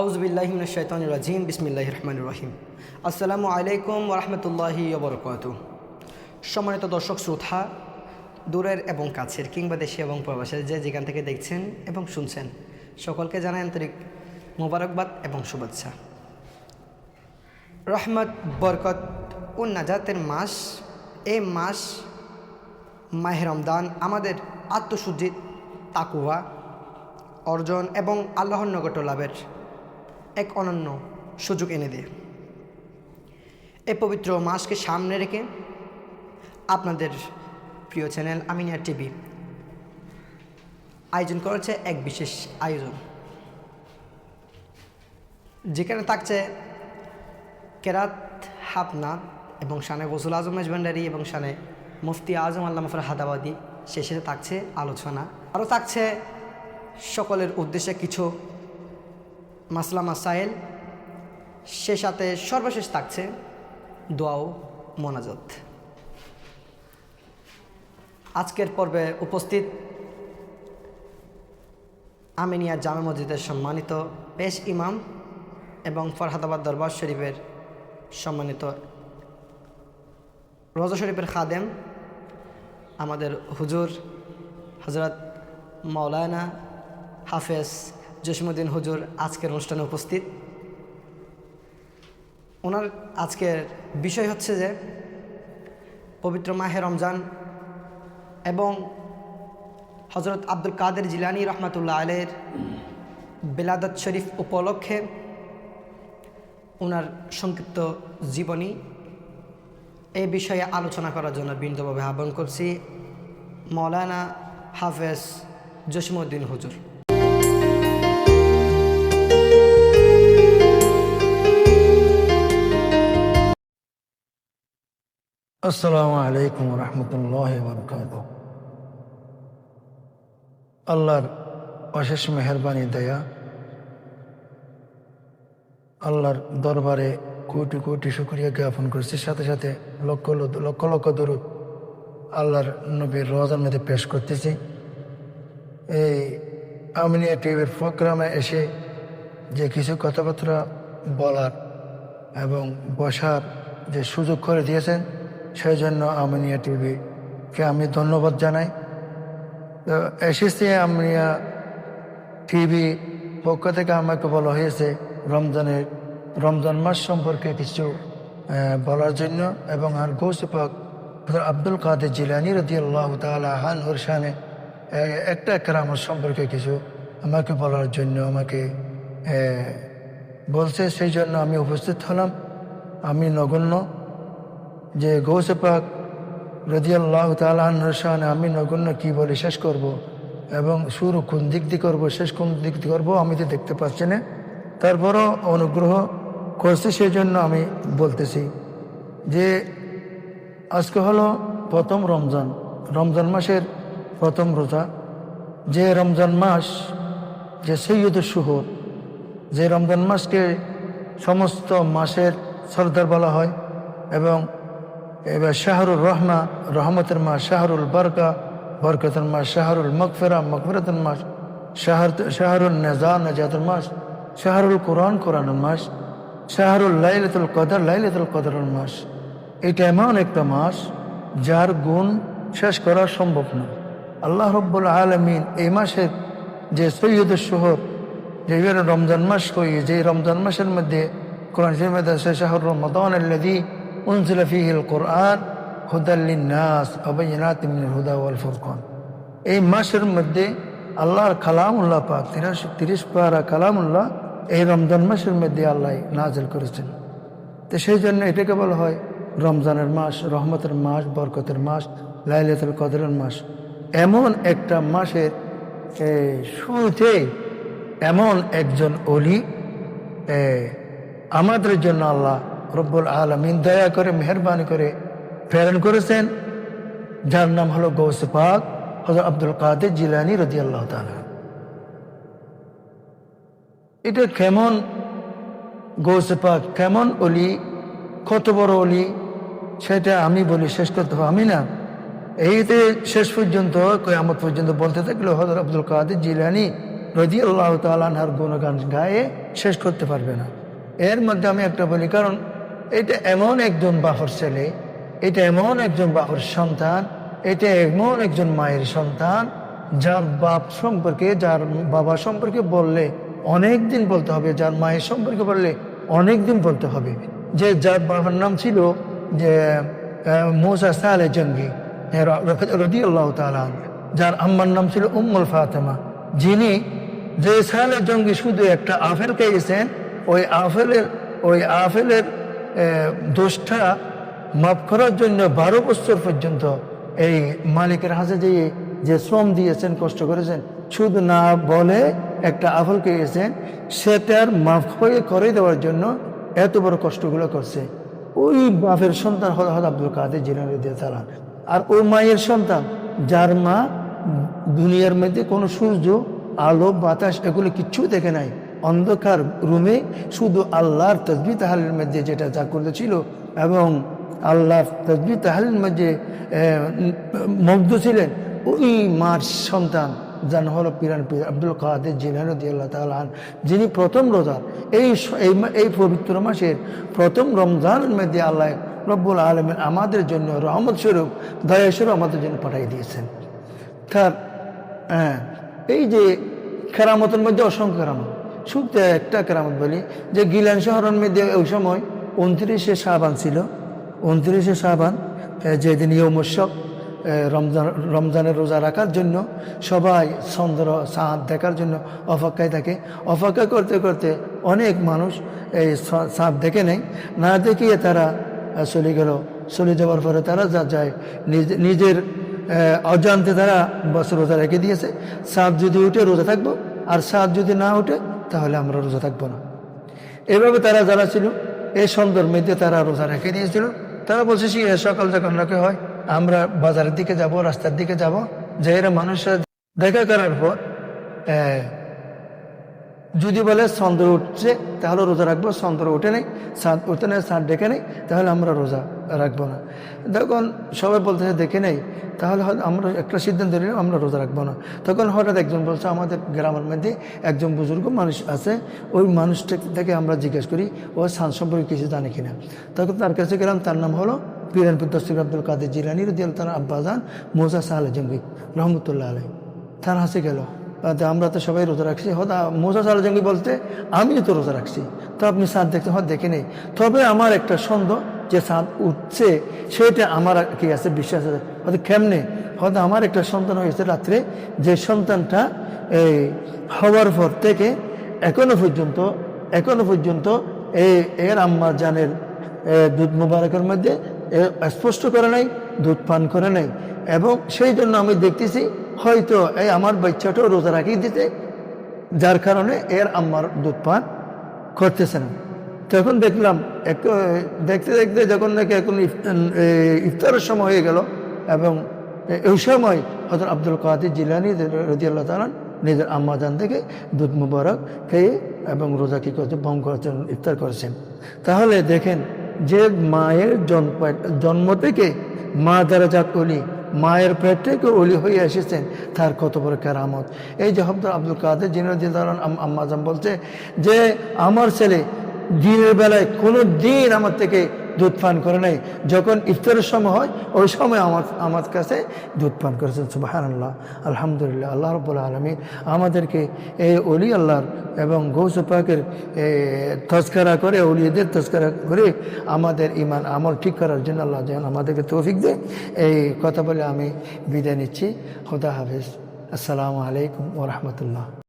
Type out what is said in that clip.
আউজবিল্লাহিমিনশাইতান রাজিম বিসমিল্লাহ রহমান রহিম। আসসালামু আলাইকুম ওরহমতুল্লাহি ওবরকাত সম্মানিত দর্শক, শ্রোতা, দূরের এবং কাছের, কিংবা দেশে এবং প্রবাসের যে যেখান থেকে দেখছেন এবং শুনছেন, সকলকে জানাই আন্তরিক মোবারকবাদ এবং শুভেচ্ছা। রহমত, বরকত ও নাজাতের মাস, এই মাস মাহে রমদান আমাদের আত্মশুদ্ধির তাকুয়া অর্জন এবং আল্লাহর নগট লাভের এক অনন্য সুযোগ এনে দেয় এই পবিত্র মাসকে সামনে রেখে আপনাদের প্রিয় চ্যানেল আমিনিয়া টিভি আয়োজন করেছে এক বিশেষ আয়োজন। যেখানে থাকছে কেরাত হাফনাথ এবং শানে গসুল আজম মেজবান্ডারি এবং শানে মুফতি আজম আল্লাহ মফর হাদাবাদি শেষে থাকছে আলোচনা। আরও থাকছে সকলের উদ্দেশ্যে কিছু মাসলা মাসাইল, সে সাথে সর্বশেষ থাকছে দোয়াও মোনাজত। আজকের পর্বে উপস্থিত আমিনিয়া জামে মসজিদের সম্মানিত পেশ ইমাম এবং ফরহাদাবাদ দরবার শরীফের সম্মানিত রোজা শরীফের খাদেম, আমাদের হুজুর হজরত মৌলানা হাফেজ জসিমুদ্দিন হুজুর আজকের অনুষ্ঠানে উপস্থিত। ওনার আজকের বিষয় হচ্ছে যে, পবিত্র মাহে রমজান এবং হজরত আব্দুল কাদের জিলানি রহমাতুল্লাহ আলের বেলাদত শরীফ উপলক্ষে ওনার সংক্ষিপ্ত জীবনী এই বিষয়ে আলোচনা করার জন্য বিনীতভাবে আহ্বান করছি। মৌলানা হাফেজ জসিমুদ্দিন হুজুর। আসসালামু আলাইকুম রহমতুল্লাহ আল্লাহর অশেষ মেহরবানি দয়া, আল্লাহর দরবারে কোটি কোটি শুক্রিয়া জ্ঞাপন করছি। সাথে সাথে লক্ষ লক্ষ লক্ষ দরুদ আল্লাহর নবীর রোজার মধ্যে পেশ করতেছি। এই আমিনিয়া টিভির প্রোগ্রামে এসে যে কিছু কথাবার্তা বলার এবং বসার যে সুযোগ করে দিয়েছেন সেই জন্য আমিনিয়া টিভিকে আমি ধন্যবাদ জানাই। এসেছি আমিনিয়া টিভি পক্ষ থেকে আমাকে বলা হয়েছে রমজানের, রমজান মাস সম্পর্কে কিছু বলার জন্য এবং আর গৌসপাক আব্দুল কাদের জিলানি রদি তালা হান হুরসানে একটা কেরামত সম্পর্কে কিছু আমাকে বলার জন্য আমাকে বলছে। সেই জন্য আমি উপস্থিত হলাম। আমি নগণ্য। যে গৌসে পাক রদিয়াল্লাহ তালাহান আমি নগণ্য কি বলে শেষ করব এবং শুরু কোন দিক দিয়ে করব, শেষ কোন দিক দিয়ে করব, আমি তো দেখতে পাচ্ছি না। তারপরও অনুগ্রহ করছে সেই জন্য আমি বলতেছি যে আজকে হলো প্রথম রমজান রমজান মাসের প্রথম রোজা। যে রমজান মাস, যে সৈয়দ শুহর, যে রমজান মাসকে সমস্ত মাসের সর্দার বলা হয় এবং এবার শাহরুল রহমা, রহমতের মাস শাহরুল বরকা, বরকতের মাস শাহরুল মকফেরা মকফেরাতের মাস শাহর, শাহরুল নেজা, নেজাতের মাস শাহরুল কোরআন, কোরআনের মাস শাহরুল লাইলাতুল কদর, লাইলাতুল কদরের মাস এটা এমন একটা মাস যার গুণ শেষ করা সম্ভব না। আল্লাহ রব্বুল আলমিন এই মাসের যে সৈয়দ শহর, যে রমজান মাস হই যে রমজান মাসের মধ্যে কোরআন শরীফের মধ্যে আছে শাহর রমাদান আল্লাযী উনজিলা ফীহিল কোরআন হুদাল লিন-নাস ওয়া বায়িনাতিন হুদা ওয়াল ফুরকান। এই মাসের মধ্যে আল্লাহর কালামুল্লাহ পাক, তিরিশ তিরিশ পারা কালামুল্লাহ এই রমজান মাসের মধ্যে আল্লাহ নাজিল করেছেন। তো সেই জন্য এটাকে বলা হয় রমজানের মাস, রহমতের মাস, বরকতের মাস, লাইলাতুল কদরের মাস। এমন একটা মাসের শুরুতে এমন একজন অলি আমাদের জন্য আল্লাহ রব্বুল আলমিন দয়া করে, মেহরবানি করে প্রেরণ করেছেন। যার নাম হলো গৌসে পাক হজরত আব্দুল কাদের জিলানি রদি আল্লাহ এটা কেমন গৌসে পাক, কেমন অলি, কত বড় অলি, সেটা আমি বলি শেষ করতে আমি না। এইতে শেষ পর্যন্ত, কয়ামত পর্যন্ত বলতে থাকলে হজরত আব্দুল কাদের জিলানি রদি আল্লাহ তালানহার গুণগান গায়ে শেষ করতে পারবে না। এর মধ্যে আমি একটা বলি, কারণ এটা এমন একজন বাহর ছেলে, এটা এমন একজন বাহর সন্তান, এটা এমন একজন মায়ের সন্তান, যার বাপ সম্পর্কে, যার বাবা সম্পর্কে বললে অনেক দিন বলতে হবে, যার মায়ের সম্পর্কে বললে অনেক দিন বলতে হবে। যে যার বাবার নাম ছিল যে মোসা সালে জঙ্গি রদি আল্লাহ যার আম্মার নাম ছিল উম্মুল ফাতেমা। যিনি যে সালে জঙ্গি শুধু একটা আফেল খেয়েছেন, ওই আফেলের ওই আফেলের দোষটা মাফ করার জন্য বারো বছর পর্যন্ত এই মালিকের হাতে যে যে শ্রম দিয়েছেন, কষ্ট করেছেন শুধু না বলে একটা আফল খেয়েছেন, সেটার মাফ হয়ে করে দেওয়ার জন্য এত বড় কষ্টগুলো করছে। ওই বাপের সন্তান হল হল আব্দুল কাদের জিলানি দিয়ে তালান আর ওই মায়ের সন্তান, যার মা দুনিয়ার মধ্যে কোনো সূর্য, আলো, বাতাস, এগুলো কিচ্ছু দেখে নাই। অন্ধকার রুমে শুধু আল্লাহর তসবি তাহালের মধ্যে যেটা যা করেছিল এবং আল্লাহর তসবি তাহালের মধ্যে মুগ্ধ ছিলেন, ওই মার সন্তান যান হলো পিরান পীর আব্দুল কাদের জিলানদি আল্লাহ তালান যিনি প্রথম রোজা, এই এই পবিত্র মাসের প্রথম রমজানের মধ্যে আল্লাহ রব্বুল আলমেন আমাদের জন্য রহমত স্বরূপ, দয়া স্বরূপ আমাদের জন্য পাঠিয়ে দিয়েছেন। তার হ্যাঁ এই যে খেরামতের মধ্যে অসংখ্য কেরামত শুধু একটা কেরামত বলি, যে গিলান শহরের মধ্যে ওই সময় উনত্রিশে সাবান ছিল। উনত্রিশে সাবান যেদিন ইয়মোৎসব রমজান, রমজানের রোজা রাখার জন্য সবাই চন্দ্র চাঁদ দেখার জন্য অপেক্ষায় থাকে। অপেক্ষা করতে করতে অনেক মানুষ এই চাঁদ দেখে নেয়। না দেখিয়ে তারা চলে গেল। চলে যাওয়ার পরে তারা যা যায়, নিজ- নিজের অজান্তে তারা রোজা রেখে দিয়েছে। চাঁদ যদি উঠে রোজা থাকব, আর চাঁদ যদি না উঠে তাহলে আমরা রোজা থাকব না। এভাবে তারা যারা ছিল এই সন্ধ্যার মধ্যে তারা রোজা রেখে দিয়েছিল তারা বলছে, সে সকাল যখন রাখে হয়, আমরা বাজারের দিকে যাব, রাস্তার দিকে যাব। যে এরা মানুষের দেখা করার পর যদি বলে চন্দ্র উঠছে, তাহলে রোজা রাখব চন্দ্র উঠে নেই চাঁদ উঠে নেই চাঁদ ডেকে নেই, তাহলে আমরা রোজা রাখব না। তখন সবাই বলতেছে, দেখে নেই, তাহলে আমরা একটা সিদ্ধান্ত নিলাম আমরা রোজা রাখব না। তখন হঠাৎ একজন বলছে, আমাদের গ্রামের মধ্যে একজন বুজুর্গ মানুষ আছে, ওই মানুষটা থেকে আমরা জিজ্ঞেস করি, ও সান সম্পর্কে কিছু জানে কিনা? তখন তার কাছে গেলাম, তার নাম হলো পিরানপুর আব্দুল কাদের জিলানি রদিয়াল তার আব্বাজান মোজা সাহাল জঙ্গি রহমতুল্লাহ আলাই তার হাসে গেল। আমরা তো সবাই রোজা রাখছি। হতা মোজা সাল জঙ্গি বলতে আমিও তো রোজা রাখছি। তো আপনি সাঁত দেখতে হয় দেখে নেই। তবে আমার একটা সন্দেহ যে সাঁত উঠছে, সেটা আমার কি আছে, বিশ্বাস আছে। হয়তো কেমনে? হয়তো আমার একটা সন্তান হয়েছে রাত্রে, যে সন্তানটা এই হওয়ার পর থেকে এখনও পর্যন্ত এখনও পর্যন্ত এই এর আম্মা জানের দুধ মুবারকের মধ্যে স্পষ্ট করে নাই, দুধ পান করে নাই। এবং সেই জন্য আমি দেখতেছি হয়তো এই আমার বাচ্চাটাও রোজা রাখিয়ে দিতে, যার কারণে এর আম্মার দুধ পান করতেছে না। তখন দেখলাম, এক- দেখতে দেখতে যখন নাকি এখন ইফতারের সময় হয়ে গেল এবং এই সময় হজরত আব্দুল কাদের জিলানি রদিয়াল্লাহ তালান নিজের আম্মা জান থেকে দুধ মুবারক খেয়ে এবং রোজা কি করছে ভঙ্গ করেছেন ইফতার করেছেন। তাহলে দেখেন, যে মায়ের জন্ম জন্ম থেকে মা দ্বারা যাক অলি মায়ের পেট থেকে অলি হয়ে এসেছেন, তার কত বড় কেরামত। এই যে হব্দ আব্দুল কাদের জিনুদ্দিন আম্মাজাম বলছে যে, আমার ছেলে দিনের বেলায় কোনো দিন আমার থেকে দুধ পান করে নাই। যখন ইফতারের সময় হয়, ওই সময় আমার আমার কাছে দুধ পান করেছেন। সুবাহান আল্লাহ আলহামদুলিল্লাহ। আল্লাহ রব্বুল আলমিন আমাদেরকে এই অলি আল্লাহর এবং গৌস পাকের তস্করা করে অলিদের তস্করা করে আমাদের ইমান আমল ঠিক করার জন্য আল্লাহ যেন আমাদেরকে তৌফিক দেয় এই কথা বলে আমি বিদায় নিচ্ছি। খুদা হাফিজ। আসসালামু আলাইকুম ওরহমতুল্লাহ